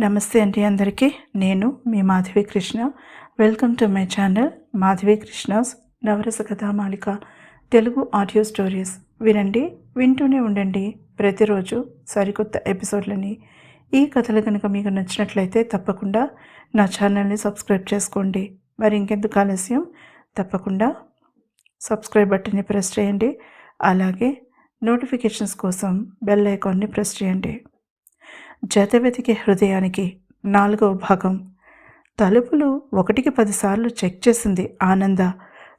నమస్తే అండి అందరికీ. నేను మీ Madhavi Krishna. Welcome to my channel Madhavi Krishna's Navarasa Kathamalika. Telugu audio stories వినండి వింటూనే ఉండండి. ప్రతిరోజు సరికొత్త ఎపిసోడ్లని. ఈ కథలు కనుక మీకు నచ్చినట్లయితే తప్పకుండా నా ఛానల్ని సబ్స్క్రైబ్ చేసుకోండి. మరి ఇంకెందుకు ఆలస్యం? తప్పకుండా సబ్స్క్రైబ్ బటన్ని ప్రెస్ చేయండి. అలాగే నోటిఫికేషన్స్ కోసం బెల్ ఐకాన్ని ప్రెస్ చేయండి. జతవెతికే హృదయానికి నాలుగవ భాగం. తలుపులు ఒకటికి పదిసార్లు చెక్ చేసింది ఆనంద.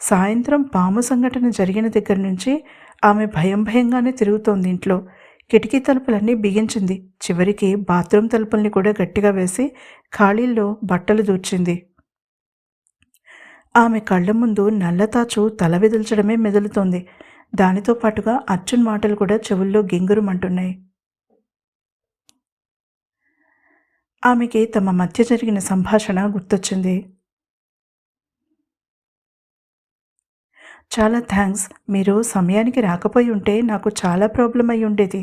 సాయంత్రం పాము సంఘటన జరిగిన దగ్గర నుంచి ఆమె భయం భయంగానే తిరుగుతోంది ఇంట్లో. కిటికీ తలుపులన్నీ బిగించింది. చివరికి బాత్రూమ్ తలుపుల్ని కూడా గట్టిగా వేసి ఖాళీల్లో బట్టలు దూర్చింది. ఆమె కళ్ళ ముందు నల్లతాచు తల విదిల్చడమే మెదులుతోంది. దానితో పాటుగా అర్జున్ మాటలు కూడా చెవుల్లో గింగురుమంటున్నాయి. ఆమెకి తమ మధ్య జరిగిన సంభాషణ గుర్తొచ్చింది. చాలా థ్యాంక్స్. మీరు సమయానికి రాకపోయి ఉంటే నాకు చాలా ప్రాబ్లం అయి ఉండేది.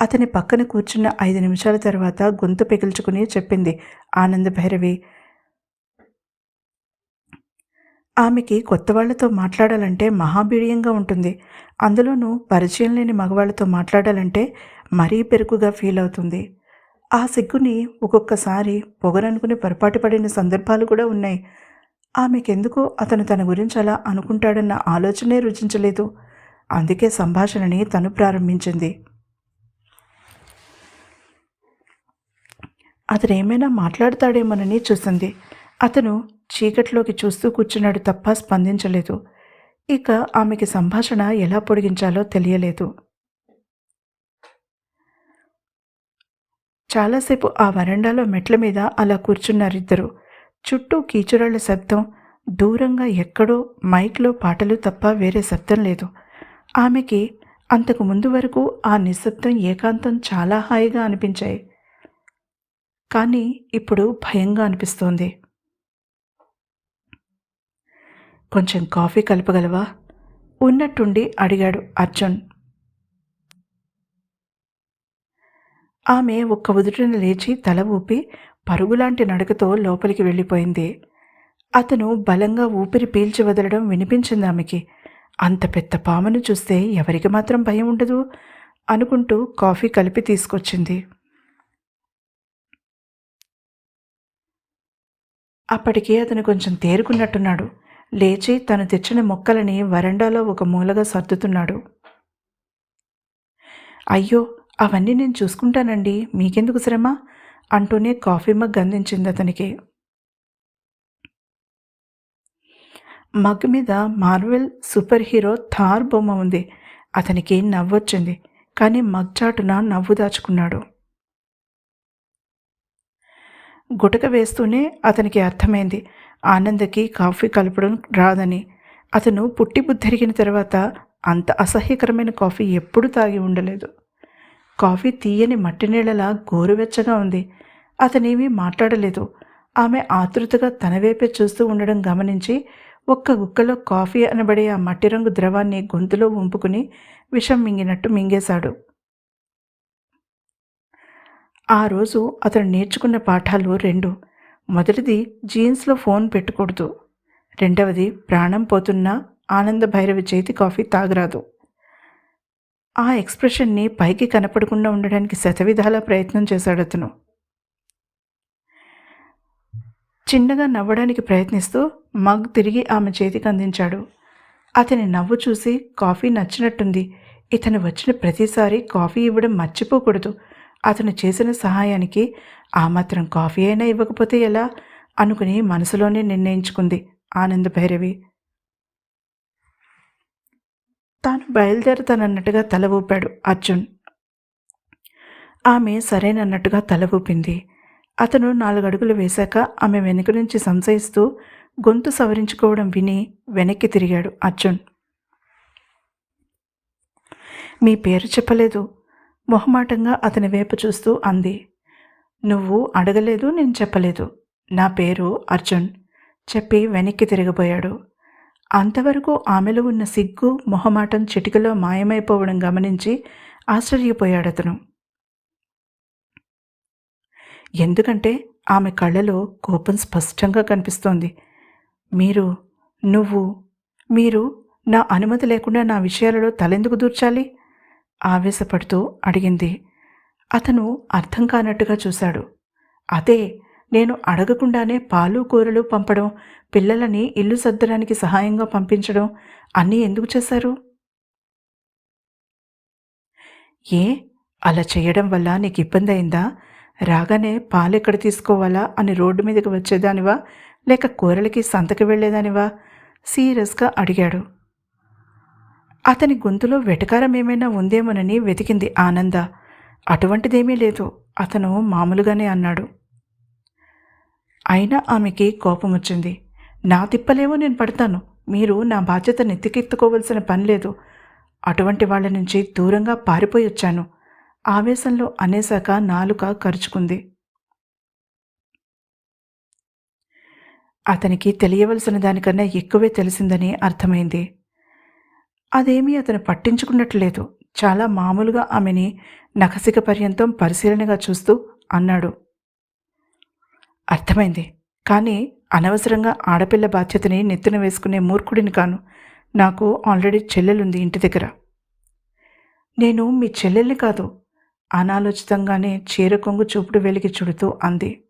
అతని పక్కన కూర్చున్న ఐదు నిమిషాల తర్వాత గొంతు పెగిల్చుకుని చెప్పింది ఆనంద భైరవి. ఆమెకి కొత్త వాళ్ళతో మాట్లాడాలంటే మహాబీడియంగా ఉంటుంది. అందులోనూ పరిచయం లేని మగవాళ్ళతో మాట్లాడాలంటే మరీ పెరుగుగా ఫీల్ అవుతుంది. ఆ సిగ్గుని ఒక్కొక్కసారి పొగరనుకుని పొరపాటు పడిన సందర్భాలు కూడా ఉన్నాయి. ఆమెకెందుకో అతను తన గురించి అలా అనుకుంటాడన్న ఆలోచనే రుచించలేదు. అందుకే సంభాషణని తను ప్రారంభించింది. అతను ఏమైనా మాట్లాడతాడేమోనని చూసింది. అతను చీకట్లోకి చూస్తూ కూర్చున్నాడు తప్ప స్పందించలేదు. ఇక ఆమెకి సంభాషణ ఎలా పొడిగించాలో తెలియలేదు. చాలాసేపు ఆ వరండాలో మెట్ల మీద అలా కూర్చున్నారిద్దరు చుట్టూ కీచురాళ్ళ శబ్దం దూరంగా ఎక్కడో మైక్లో పాటలు తప్ప వేరే శబ్దం లేదు. ఆమెకి అంతకు ముందు వరకు ఆ నిశ్శబ్దం ఏకాంతం చాలా హాయిగా అనిపించాయి. కానీ ఇప్పుడు భయంగా అనిపిస్తోంది. కొంచెం కాఫీ కలపగలవా? ఉన్నట్టుండి అడిగాడు అర్జున్. ఆమె ఒక్క ఉదుటిన లేచి తల ఊపి పరుగులాంటి నడకతో లోపలికి వెళ్ళిపోయింది. అతను బలంగా ఊపిరి పీల్చి వదలడం వినిపించింది ఆమెకి. అంత పెద్ద పామును చూస్తే ఎవరికి మాత్రం భయం ఉండదు అనుకుంటూ కాఫీ కలిపి తీసుకొచ్చింది. అప్పటికే అతను కొంచెం తేరుకున్నట్టున్నాడు. లేచి తను తెచ్చిన మొక్కలని వరండాలో ఒక మూలగా సర్దుతున్నాడు. అయ్యో! అవన్నీ నేను చూసుకుంటానండి. మీకెందుకు శ్రమ? అంటూనే కాఫీ మగ్ అందించింది అతనికి. మగ్ మీద మార్వెల్ సూపర్ హీరో థార్ బొమ్మ ఉంది. అతనికి నవ్వొచ్చింది. కానీ మగ్ చాటున నవ్వు దాచుకున్నాడు. గుటక వేస్తూనే అతనికి అర్థమైంది. ఆనందకి కాఫీ కలపడం రాదని. అతను పుట్టి బుద్ధరిగిన తర్వాత అంత అసహ్యకరమైన కాఫీ ఎప్పుడూ తాగి ఉండలేదు. కాఫీ తీయని మట్టి నీళ్ళలా గోరువెచ్చగా ఉంది. అతనేమీ మాట్లాడలేదు. ఆమె ఆతృతగా తన వైపే చూస్తూ ఉండడం గమనించి ఒక్క గుక్కలో కాఫీ అనబడే ఆ మట్టి రంగు ద్రవాన్ని గొంతులో ఉంపుకుని విషం మింగినట్టు మింగేశాడు. ఆ రోజు అతను నేర్చుకున్న పాఠాలు రెండు. మొదటిది జీన్స్లో ఫోన్ పెట్టకూడదు. రెండవది ప్రాణం పోతున్నా ఆనంద భైరవి చేతి కాఫీ తాగరాదు. ఆ ఎక్స్ప్రెషన్ని పైకి కనపడకుండా ఉండడానికి శతవిధాల ప్రయత్నం చేశాడు అతను. చిన్నగా నవ్వడానికి ప్రయత్నిస్తూ మగ్ తిరిగి ఆమె చేతికి అందించాడు. అతని నవ్వు చూసి కాఫీ నచ్చినట్టుంది. ఇతను వచ్చిన ప్రతిసారి కాఫీ ఇవ్వడం మర్చిపోకూడదు. అతను చేసిన సహాయానికి ఆ మాత్రం కాఫీ అయినా ఇవ్వకపోతే ఎలా? అనుకుని మనసులోనే నిర్ణయించుకుంది ఆనంద భైరవి తాను బయలుదేరతానన్నట్టుగా తల ఊపాడు అర్జున్. ఆమె సరేనన్నట్టుగా తల ఊపింది. అతను నాలుగు అడుగులు వేశాక ఆమె వెనుక నుంచి సంశయిస్తూ గొంతు సవరించుకోవడం విని వెనక్కి తిరిగాడు అర్జున్. మీ పేరు చెప్పలేదు మొహమాటంగా అతని వైపు చూస్తూ అంది. నువ్వు అడగలేదు నేను చెప్పలేదు. నా పేరు అర్జున్ చెప్పి వెనక్కి తిరిగిపోయాడు. అంతవరకు ఆమెలో ఉన్న సిగ్గు మొహమాటం చిటికలో మాయమైపోవడం గమనించి ఆశ్చర్యపోయాడతను ఎందుకంటే ఆమె కళ్ళలో కోపం స్పష్టంగా కనిపిస్తోంది. మీరు నువ్వు మీరు నా అనుమతి లేకుండా నా విషయాలలో తలెందుకు దూర్చాలి? ఆవేశపడుతూ అడిగింది. అతను అర్థం కానట్టుగా చూశాడు. అదే నేను అడగకుండానే పాలు కూరలు పంపడం పిల్లలని ఇల్లు సర్దడానికి సహాయంగా పంపించడం అన్నీ ఎందుకు చేశారు? ఏ? అలా చేయడం వల్ల నీకు ఇబ్బంది అయిందా? రాగానే పాలు ఎక్కడ తీసుకోవాలా అని రోడ్డు మీదకి వచ్చేదానివా? లేక కూరలకి సంతకి వెళ్ళేదానివా? సీరియస్గా అడిగాడు. అతని గొంతులో వెటకారం ఏమైనా ఉందేమోనని వెతికింది ఆనంద. అటువంటిదేమీ లేదు అతను మామూలుగానే అన్నాడు. అయినా ఆమెకి కోపం వచ్చింది నా తిప్పలేమో నేను పడతాను. మీరు నా బాధ్యత నెత్తికెత్తుకోవలసిన పని లేదు. అటువంటి వాళ్ళ నుంచి దూరంగా పారిపోయి వచ్చాను. ఆవేశంలో అనేశాక నాలుక ఖర్చుకుంది అతనికి తెలియవలసిన దానికన్నా ఎక్కువే తెలిసిందని అర్థమైంది. అదేమీ అతను పట్టించుకున్నట్లేదు చాలా మామూలుగా ఆమెని నఖసిక పర్యంతం పరిశీలనగా చూస్తూ అన్నాడు. అర్థమైంది. కానీ అనవసరంగా ఆడపిల్ల బాధ్యతని నెత్తిన వేసుకునే మూర్ఖుడిని కాను. నాకు ఆల్రెడీ చెల్లెలుంది ఇంటి దగ్గర. నేను మీ చెల్లెల్ని కాదు అనాలోచితంగానే చీర కొంగు చూపుడు వెలిగి చుడుతూ అంది.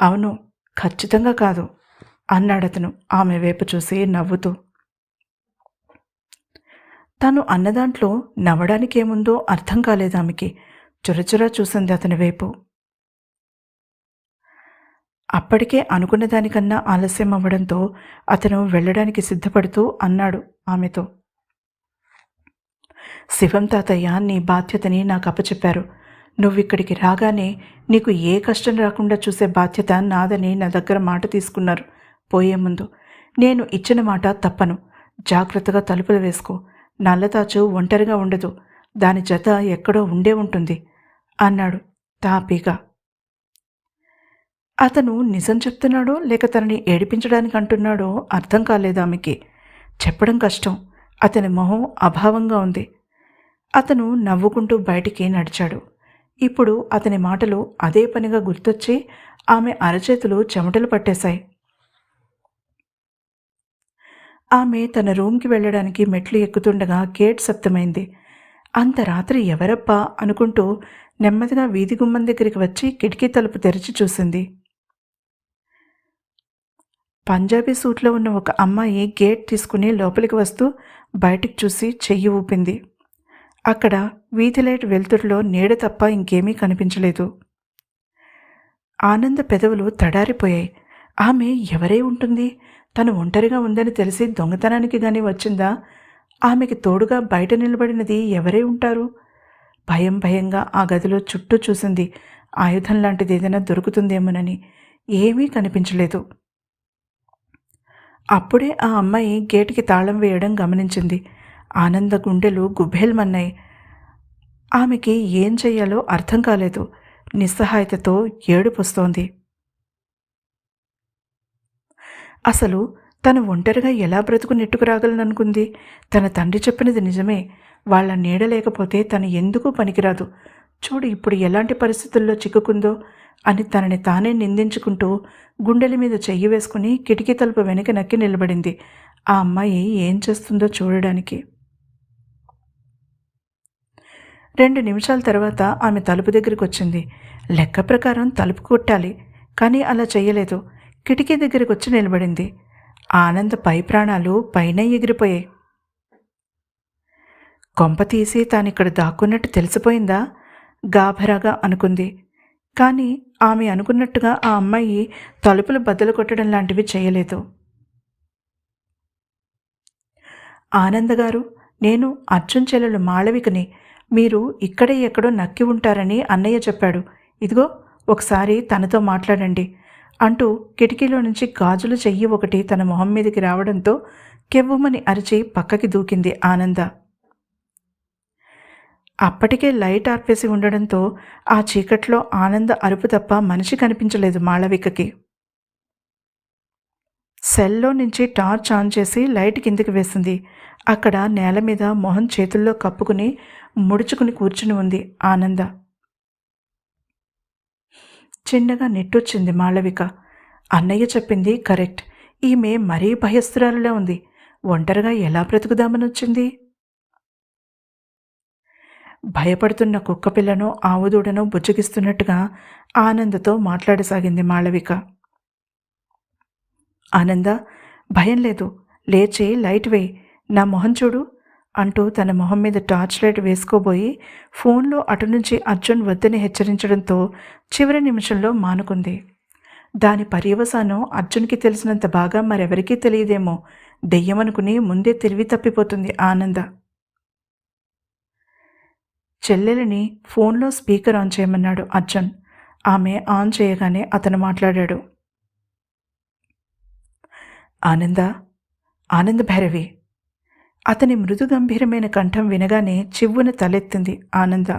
అవును ఖచ్చితంగా కాదు అన్నాడతను ఆమె వైపు చూసి నవ్వుతూ. తను అన్నదాంట్లో నవ్వడానికేముందో అర్థం కాలేదు ఆమెకి. చురచురా చూసింది అతని వైపు. అప్పటికే అనుకున్న దానికన్నా ఆలస్యం అవ్వడంతో అతను వెళ్ళడానికి సిద్ధపడుతూ అన్నాడు ఆమెతో. శివం తాతయ్య నీ బాధ్యతని నాకు అప్పచెప్పారు. నువ్విక్కడికి రాగానే నీకు ఏ కష్టం రాకుండా చూసే బాధ్యత నాదని నా దగ్గర మాట తీసుకున్నారు. పోయే ముందు నేను ఇచ్చిన మాట తప్పను. జాగ్రత్తగా తలుపులు వేసుకో. నల్లతాచు ఒంటరిగా ఉండదు. దాని జత ఎక్కడో ఉండే ఉంటుంది అన్నాడు తాపీగా. అతను నిజం చెప్తున్నాడో లేక తనని ఏడిపించడానికి అంటున్నాడో అర్థం కాలేదు ఆమెకి. చెప్పడం కష్టం. అతని మొహం అభావంగా ఉంది. అతను నవ్వుకుంటూ బయటికి నడిచాడు. ఇప్పుడు అతని మాటలు అదే పనిగా గుర్తొచ్చి ఆమె అరచేతులు చెమటలు పట్టేశాయి. ఆమె తన రూమ్కి వెళ్ళడానికి మెట్లు ఎక్కుతుండగా గేట్ శబ్దమైంది అంత రాత్రి ఎవరప్పా అనుకుంటూ నెమ్మదిగా వీధి గుమ్మం దగ్గరికి వచ్చి కిటికీ తలుపు తెరిచి చూసింది. పంజాబీ సూట్లో ఉన్న ఒక అమ్మాయి గేట్ తీసుకుని లోపలికి వస్తూ బయటికి చూసి చెయ్యి ఊపింది. అక్కడ వీధి లైట్ వెలుతురులో నీడ తప్ప ఇంకేమీ కనిపించలేదు. ఆనంద పెదవులు తడారిపోయాయి. ఆమె ఎవరై ఉంటుంది? తను ఒంటరిగా ఉందని తెలిసి దొంగతనానికి గాని వచ్చిందా? ఆమెకి తోడుగా బయట నిలబడినది ఎవరై ఉంటారు? భయం భయంగా ఆ గదిలో చుట్టూ చూసింది ఆయుధం లాంటిది ఏదైనా దొరుకుతుందేమోనని ఏమీ కనిపించలేదు. అప్పుడే ఆ అమ్మాయి గేటుకి తాళం వేయడం గమనించింది. ఆనంద గుండెలు గుబ్బేల్మన్నాయి ఆమెకి ఏం చెయ్యాలో అర్థం కాలేదు. నిస్సహాయతతో ఏడుపొస్తోంది. అసలు తను ఒంటరిగా ఎలా బ్రతుకు నెట్టుకురాగలననుకుంది? తన తండ్రి చెప్పినది నిజమే. వాళ్ళ నీడలేకపోతే తను ఎందుకు పనికిరాదు? చూడు ఇప్పుడు ఎలాంటి పరిస్థితుల్లో చిక్కుకుందో అని తనని తానే నిందించుకుంటూ గుండెల మీద చెయ్యి వేసుకుని కిటికీ తలుపు వెనక నక్కి నిలబడింది. ఆ అమ్మాయి ఏం చేస్తుందో చూడడానికి. రెండు నిమిషాల తర్వాత ఆమె తలుపు దగ్గరికి వచ్చింది లెక్క ప్రకారం తలుపు కొట్టాలి కానీ అలా చేయలేదు కిటికీ దగ్గరికి వచ్చి నిలబడింది. ఆనంద పై ప్రాణాలు పైన ఎగిరిపోయాయి. కొంప తీసి తానిక్కడ దాక్కున్నట్టు తెలిసిపోయిందా? గాభరాగా అనుకుంది. కానీ ఆమె అనుకున్నట్టుగా ఆ అమ్మాయి తలుపులు బద్దలు కొట్టడం లాంటివి చేయలేదు. ఆనందగారు నేను అర్జున్ చెల్లెలు మాళవికని. మీరు ఇక్కడే ఎక్కడో నక్కి ఉంటారని అన్నయ్య చెప్పాడు. ఇదిగో ఒకసారి తనతో మాట్లాడండి అంటూ కిటికీలో నుంచి గాజులు చెయ్యి ఒకటి తన మొహం మీదకి రావడంతో కెవ్వుమని అరిచి పక్కకి దూకింది ఆనంద. అప్పటికే లైట్ ఆర్పేసి ఉండడంతో ఆ చీకట్లో ఆనంద అరుపు తప్ప మనిషి కనిపించలేదు మాళవికకి. సెల్లో నుంచి టార్చ్ ఆన్ చేసి లైట్ కిందికి వేసింది. అక్కడ నేల మీద మొహం చేతుల్లో కప్పుకుని ముడుచుకుని కూర్చుని ఉంది ఆనంద. చిన్నగా నెట్టొచ్చింది మాళవిక. అన్నయ్య చెప్పింది కరెక్ట్. ఈమె మరీ భయస్థురాలులా ఉంది. ఒంటరిగా ఎలా బ్రతుకుదామని వచ్చింది భయపడుతున్న కుక్కపిల్లను ఆవుదూడను బుజ్జగిస్తున్నట్టుగా ఆనందతో మాట్లాడసాగింది మాళవిక. ఆనంద భయం లేదు. లేచి లైట్ వేయి. నా మొహం చూడు అంటూ తన మొహం మీద టార్చ్ లైట్ వేసుకోబోయి ఫోన్లో అటు నుంచి అర్జున్ వద్దని హెచ్చరించడంతో చివరి నిమిషంలో మానుకుంది. దాని పర్యవసానం అర్జున్కి తెలిసినంత బాగా మరెవరికీ తెలియదేమో. దెయ్యమనుకుని ముందే తెలివి తప్పిపోతుంది ఆనంద. చెల్లెలిని ఫోన్లో స్పీకర్ ఆన్ చేయమన్నాడు అర్జున్. ఆమె ఆన్ చేయగానే అతను మాట్లాడాడు. ఆనంద ఆనంద భైరవి. అతని మృదు గంభీరమైన కంఠం వినగానే చివ్వున తలెత్తింది ఆనంద.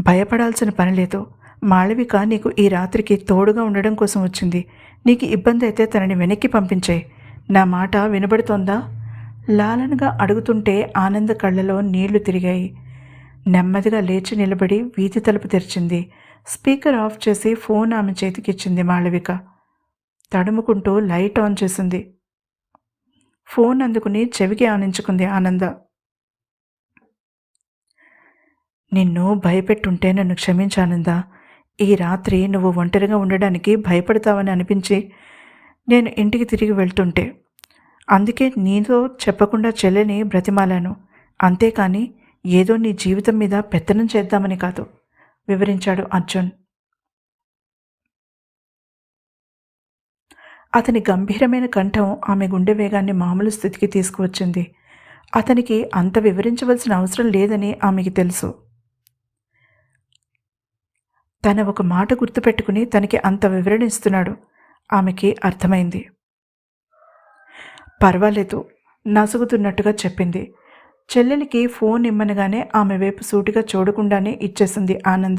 భయపడాల్సిన పని లేదు. మాళవిక నీకు ఈ రాత్రికి తోడుగా ఉండడం కోసం వచ్చింది. నీకు ఇబ్బంది అయితే తనని వెనక్కి పంపించే నా మాట వినబడుతోందా? లాలనగా అడుగుతుంటే ఆనంద కళ్ళలో నీళ్ళు తిరిగాయి. నెమ్మదిగా లేచి నిలబడి వీధి తలుపు తెరిచింది. స్పీకర్ ఆఫ్ చేసి ఫోన్ ఆమె చేతికిచ్చింది మాళవిక. తడుముకుంటూ లైట్ ఆన్ చేసింది. ఫోన్ అందుకుని చెవికి ఆనించుకుంది ఆనంద. నిన్ను భయపెట్టుంటే నన్ను క్షమించానందా ఈ రాత్రి నువ్వు ఒంటరిగా ఉండడానికి భయపడతావని అనిపించి నేను ఇంటికి తిరిగి వెళ్తుంటే అందుకే నీతో చెప్పకుండా చెల్లెని బ్రతిమాలాను. అంతేకాని ఏదో నీ జీవితం మీద పెత్తనం చేద్దామని కాదు వివరించాడు అర్జున్. అతని గంభీరమైన కంఠం ఆమె గుండె వేగాన్ని మామూలు స్థితికి తీసుకువచ్చింది. అతనికి అంత వివరించవలసిన అవసరం లేదని ఆమెకి తెలుసు. తన ఒక మాట గుర్తుపెట్టుకుని తనకి అంత వివరణ ఇస్తున్నాడు. ఆమెకి అర్థమైంది. పర్వాలేదు నసుగుతున్నట్టుగా చెప్పింది. చెల్లెలికి ఫోన్ ఇమ్మనగానే ఆమె వైపు సూటిగా చూడకుండానే ఇచ్చేసింది ఆనంద.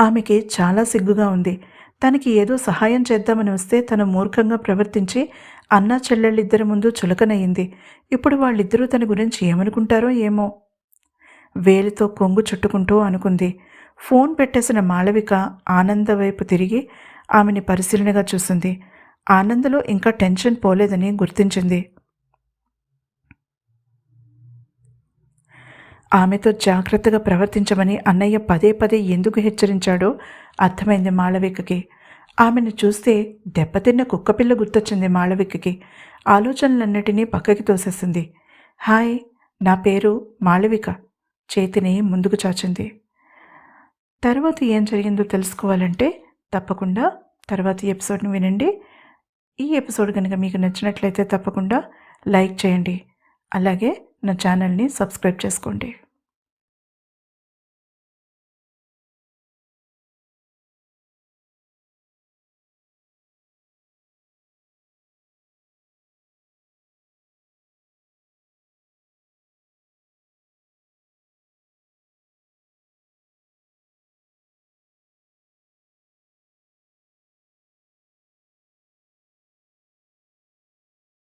ఆమెకి చాలా సిగ్గుగా ఉంది. తనకి ఏదో సహాయం చేద్దామని వస్తే తను మూర్ఖంగా ప్రవర్తించి అన్నా చెల్లెళ్ళిద్దరి ముందు చులకనయ్యింది. ఇప్పుడు వాళ్ళిద్దరూ తన గురించి ఏమనుకుంటారో ఏమో. వేలితో కొంగు చుట్టుకుంటూ అనుకుంది. ఫోన్ పెట్టేసిన మాళవిక ఆనంద వైపు తిరిగి ఆమెని పరిశీలనగా చూసింది. ఆనందలో ఇంకా టెన్షన్ పోలేదని గుర్తించింది. ఆమెతో జాగ్రత్తగా ప్రవర్తించమని అన్నయ్య పదే పదే ఎందుకు హెచ్చరించాడో అర్థమైంది మాళవికకి. ఆమెను చూస్తే దెబ్బతిన్న కుక్కపిల్ల గుర్తొచ్చింది మాళవికకి. ఆలోచనలన్నిటినీ పక్కకి తోసేసింది. హాయ్ నా పేరు మాళవిక. చేతిని ముందుకు చాచింది. తర్వాత ఏం జరిగిందో తెలుసుకోవాలంటే తప్పకుండా తర్వాత ఎపిసోడ్ని వినండి. ఈ ఎపిసోడ్ కనుక మీకు నచ్చినట్లయితే తప్పకుండా లైక్ చేయండి. అలాగే నా ఛానల్ని సబ్స్క్రైబ్ చేసుకోండి.